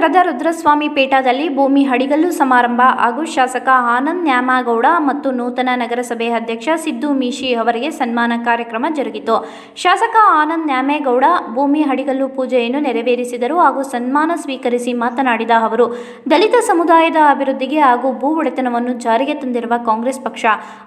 ನಗರದ ರುದ್ರಸ್ವಾಮಿ ಪೇಟಾದಲ್ಲಿ ಭೂಮಿ ಹಡಿಗಲ್ಲು ಸಮಾರಂಭ ಹಾಗೂ ಶಾಸಕ ಆನಂದ್ ನ್ಯಾಮಗೌಡ ಮತ್ತು ನೂತನ ನಗರಸಭೆ ಅಧ್ಯಕ್ಷ ಸಿದ್ದು ಮೀಶಿ ಅವರಿಗೆ ಸನ್ಮಾನ ಕಾರ್ಯಕ್ರಮ ಜರುಗಿತು. ಶಾಸಕ ಆನಂದ್ ನ್ಯಾಮೇಗೌಡ ಭೂಮಿ ಹಡಿಗಲ್ಲು ಪೂಜೆಯನ್ನು ನೆರವೇರಿಸಿದರು ಹಾಗೂ ಸನ್ಮಾನ ಸ್ವೀಕರಿಸಿ ಮಾತನಾಡಿದ ಅವರು, ದಲಿತ ಸಮುದಾಯದ ಅಭಿವೃದ್ಧಿಗೆ ಹಾಗೂ ಭೂ ಒಡೆತನವನ್ನು ಜಾರಿಗೆ ತಂದಿರುವ ಕಾಂಗ್ರೆಸ್ ಪಕ್ಷ,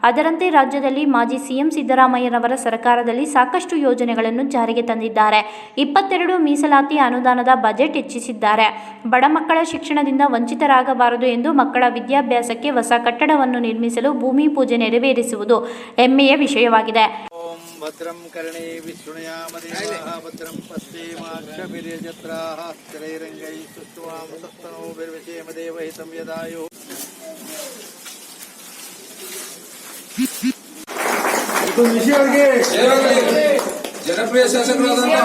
ಅದರಂತೆ ರಾಜ್ಯದಲ್ಲಿ ಮಾಜಿ ಸಿಎಂ ಸಿದ್ದರಾಮಯ್ಯನವರ ಸರ್ಕಾರದಲ್ಲಿ ಸಾಕಷ್ಟು ಯೋಜನೆಗಳನ್ನು ಜಾರಿಗೆ ತಂದಿದ್ದಾರೆ. ಇಪ್ಪತ್ತೆರಡು ಮೀಸಲಾತಿ ಅನುದಾನದ ಬಜೆಟ್ ಹೆಚ್ಚಿಸಿದ್ದಾರೆ. ಬಡ ಮಕ್ಕಳ ಶಿಕ್ಷಣದಿಂದ ವಂಚಿತರಾಗಬಾರದು ಎಂದು ಮಕ್ಕಳ ವಿದ್ಯಾಭ್ಯಾಸಕ್ಕೆ ಹೊಸ ಕಟ್ಟಡವನ್ನು ನಿರ್ಮಿಸಲು ಭೂಮಿ ಪೂಜೆ ನೆರವೇರಿಸುವುದು ಹೆಮ್ಮೆಯ ವಿಷಯವಾಗಿದೆ. ಭದ್ರಂ ಕರ್ಣೇ ವಿಷ್ಣುಯಾಮದೇವಾಃ ಭದ್ರಂ ಪಶ್ಯೇಮಾಕ್ಷಭಿರ್ಯಜತ್ರಾಃ ಸ್ಥಿರೈರಂಗೈ ಸುಷ್ಟ್ವಾಂ ಸಸ್ತನೋಭಿರ್ವಿಷೇಮದೇವಹಿತಂ ಯದಾಯುಃ. ಜನಪ್ರಿಯ ಶಾಸಕರಾದಂತಹ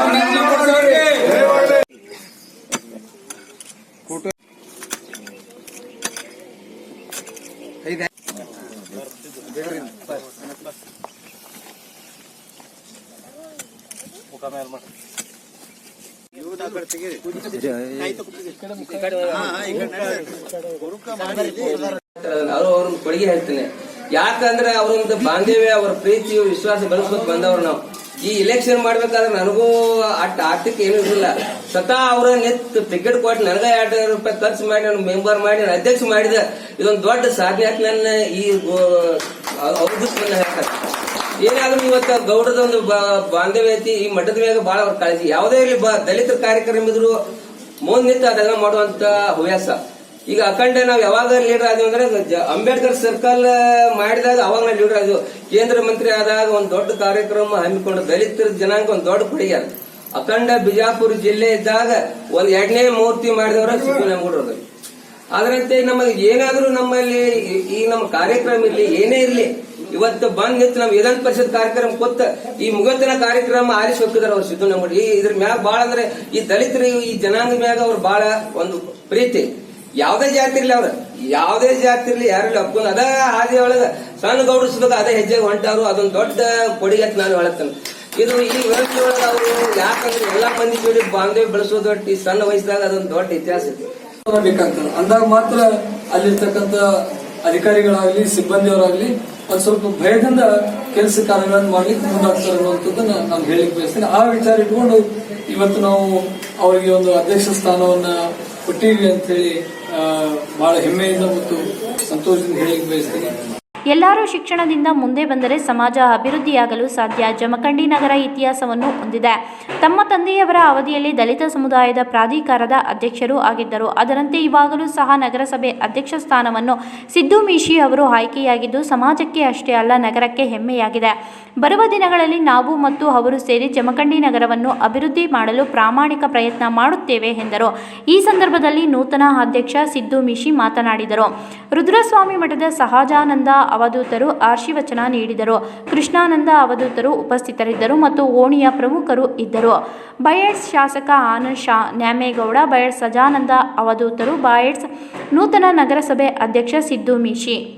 ಅವ್ರ ಕೊಡುಗೆ ಹೇಳ್ತೇನೆ. ಯಾಕಂದ್ರೆ ಅವ್ರೊಂದು ಬಾಂಧವ್ಯ, ಅವ್ರ ಪ್ರೀತಿ ವಿಶ್ವಾಸ ಬೆಳೆಸ್ಕೊತ ಬಂದವ್ರು ನಾವು. ಈ ಇಲೆಕ್ಷನ್ ಮಾಡ್ಬೇಕಾದ್ರೆ ನನಗೂ ಅಟ್ ಆರ್ಥಿಕ ಏನೂ ಇರಲಿಲ್ಲ. ಸ್ವತಃ ಅವ್ರ ನೆತ್ ಟಿಕೆಟ್ ಕೊಟ್ಟು ನನಗ ಎರಡು ರೂಪಾಯಿ ಖರ್ಚು ಮಾಡಿ, ನನ್ನ ಮೆಂಬರ್ ಮಾಡಿ ನಾನು ಅಧ್ಯಕ್ಷ ಮಾಡಿದ. ಇದೊಂದು ದೊಡ್ಡ ಸಾಧನೆ ಆಯ್ತು ನನ್ನ ಈ ಅವ್ರದ್ದು ಹೇಳ್ತಾರೆ ಏನಾದ್ರೂ ಇವತ್ತು ಗೌಡದ ಒಂದು ಬಾಂಧವ್ಯ ಐತಿ, ಈ ಮಠದ ಮ್ಯಾಗ ಬಹಳ ಅವ್ರ ಕಾಳಜಿ. ಯಾವುದೇ ಇರಲಿ ಬಾ ದಲಿತರ ಕಾರ್ಯಕ್ರಮ ಇದ್ರು ಮುಂದ್ ನಿಂತು ಅದೆಲ್ಲ ಮಾಡುವಂತ ಹವ್ಯಾಸ. ಈಗ ಅಖಂಡ ನಾವು ಯಾವಾಗ ಲೀಡರ್ ಆದ್ವಿ ಅಂದ್ರೆ ಅಂಬೇಡ್ಕರ್ ಸರ್ಕಲ್ ಮಾಡಿದಾಗ ಅವಾಗ ನಾವು ಲೀಡರ್ ಆದ್ವಿ. ಕೇಂದ್ರ ಮಂತ್ರಿ ಆದಾಗ ಒಂದು ದೊಡ್ಡ ಕಾರ್ಯಕ್ರಮ ಹಮ್ಮಿಕೊಂಡು ದಲಿತರ ಜನಾಂಗ ಒಂದು ದೊಡ್ಡ ಕೊಡುಗೆ ಅಖಂಡ ಬಿಜಾಪುರ ಜಿಲ್ಲೆ ಇದ್ದಾಗ ಒಂದ್ ಎರಡನೇ ಮೂರ್ತಿ ಮಾಡಿದವರ ಸಿದ್ದರಾಮಯ್ಯ ಅದರಂತೆ ನಮಗೆ ಏನಾದರೂ ನಮ್ಮಲ್ಲಿ ಈ- ನಮ್ಮ ಕಾರ್ಯಕ್ರಮ ಇರಲಿ ಏನೇ ಇರಲಿ, ಇವತ್ತು ಬಂದ್ ನಿಂತು ನಮ್ಮ ವಿಧಾನ ಪರಿಷತ್ ಕಾರ್ಯಕ್ರಮ ಕೊತ್ತ ಈ ಮುಗತನ ಕಾರ್ಯಕ್ರಮ ಆರಿಸಿ ಹೋಗಿದಾರೆ ಅವ್ರು ಸಿದ್ದು ಈ ಇದ್ರ ಮ್ಯಾಗ ಬಾಳ ಅಂದ್ರೆ ಈ ದಲಿತರು, ಈ ಜನಾಂಗ ಮ್ಯಾಗ ಅವ್ರು ಬಾಳ ಒಂದು ಪ್ರೀತಿ. ಯಾವ್ದೇ ಜಾತಿ ಇರ್ಲಿ ಅವ್ರ. ಯಾವ್ದೇ ಜಾತಿ ಇರ್ಲಿ ಯಾರು ಒಪ್ಕೊಂಡು ಅದ ಹಾದಿ ಒಳಗ ಸಣ್ಣ ಗೌಡಿಸ್ಬೇಕು ಅದೇ ಹೆಜ್ಜೆಗೆ ಹೊಂಟಾರು ಅದೊಂದು ದೊಡ್ಡ ಕೊಡುಗೆ ಅಂತ ನಾನು ಹೇಳತ್ತೇನೆ. ಇದು ಈ ವ್ಯವಸ್ಥೆ ಒಳಗೆ ಅವರು ಯಾಕಂದ್ರೆ ಎಲ್ಲಾ ಮಂದಿ ಜೋಡಿ ಬಾಂಧವ್ಯ ಬೆಳೆಸೋದು ಈ ಸಣ್ಣ ವಯಸ್ಸಾಗ ಅದೊಂದು ದೊಡ್ಡ ಇತಿಹಾಸ ಇದೆ ಬೇಕಾಗ್ತದೆ ಅಂದಾಗ ಮಾತ್ರ ಅಲ್ಲಿರ್ತಕ್ಕಂಥ ಅಧಿಕಾರಿಗಳಾಗ್ಲಿ, ಸಿಬ್ಬಂದಿಯವರಾಗ್ಲಿ ಒಂದ್ ಸ್ವಲ್ಪ ಭಯದಿಂದ ಕೆಲಸ ಕಾರ್ಯಗಳನ್ನು ಮಾಡ್ಲಿಕ್ಕೆ ಮುಂದಾಗ್ತಾರೆ ಅನ್ನುವಂಥದ್ದನ್ನ ನಾನು ಹೇಳಿಕ್ ಬಯಸ್ತೀನಿ. ಆ ವಿಚಾರ ಇಟ್ಕೊಂಡು ಇವತ್ತು ನಾವು ಅವರಿಗೆ ಒಂದು ಅಧ್ಯಕ್ಷ ಸ್ಥಾನವನ್ನ ಕೊಟ್ಟಿವಿ ಅಂತ ಹೇಳಿ ಬಹಳ ಹೆಮ್ಮೆಯಿಂದ ಮತ್ತು ಸಂತೋಷದಿಂದ ಹೇಳಿಕ್ ಬಯಸ್ತೇನೆ. ಎಲ್ಲರೂ ಶಿಕ್ಷಣದಿಂದ ಮುಂದೆ ಬಂದರೆ ಸಮಾಜ ಅಭಿವೃದ್ಧಿಯಾಗಲು ಸಾಧ್ಯ. ಜಮಖಂಡಿ ನಗರ ಇತಿಹಾಸವನ್ನು ಹೊಂದಿದೆ. ತಮ್ಮ ತಂದೆಯವರ ಅವಧಿಯಲ್ಲಿ ದಲಿತ ಸಮುದಾಯದ ಪ್ರಾಧಿಕಾರದ ಅಧ್ಯಕ್ಷರು ಆಗಿದ್ದರು. ಅದರಂತೆ ಇವಾಗಲೂ ಸಹ ನಗರಸಭೆ ಅಧ್ಯಕ್ಷ ಸ್ಥಾನವನ್ನು ಸಿದ್ದು ಮೀಶಿ ಅವರು ಆಯ್ಕೆಯಾಗಿದ್ದು, ಸಮಾಜಕ್ಕೆ ಅಷ್ಟೇ ಅಲ್ಲ, ನಗರಕ್ಕೆ ಹೆಮ್ಮೆಯಾಗಿದೆ. ಬರುವ ದಿನಗಳಲ್ಲಿ ನಾವು ಮತ್ತು ಅವರು ಸೇರಿ ಜಮಖಂಡಿ ನಗರವನ್ನು ಅಭಿವೃದ್ಧಿ ಮಾಡಲು ಪ್ರಾಮಾಣಿಕ ಪ್ರಯತ್ನ ಮಾಡುತ್ತೇವೆ ಎಂದರು. ಈ ಸಂದರ್ಭದಲ್ಲಿ ನೂತನ ಅಧ್ಯಕ್ಷ ಸಿದ್ದು ಮಿಶಿ ಮಾತನಾಡಿದರು. ರುದ್ರಸ್ವಾಮಿ ಮಠದ ಸಹಜಾನಂದ ಅವಧೂತರು ಆಶೀರ್ವಚನ ನೀಡಿದರು. ಕೃಷ್ಣಾನಂದ ಅವಧೂತರು ಉಪಸ್ಥಿತರಿದ್ದರು ಮತ್ತು ಓಣಿಯ ಪ್ರಮುಖರು ಇದ್ದರು. ಬಯಡ್ಸ್ ಶಾಸಕ ಆನಂದ್ ಶಾ, ನ್ಯಾಮೇಗೌಡ ಬಯಡ್ಸ್ ಸಜಾನಂದ ಅವಧೂತರು ಬಯಡ್ಸ್ ನೂತನ ನಗರಸಭೆ ಅಧ್ಯಕ್ಷ ಸಿದ್ದು ಮೀಶಿ.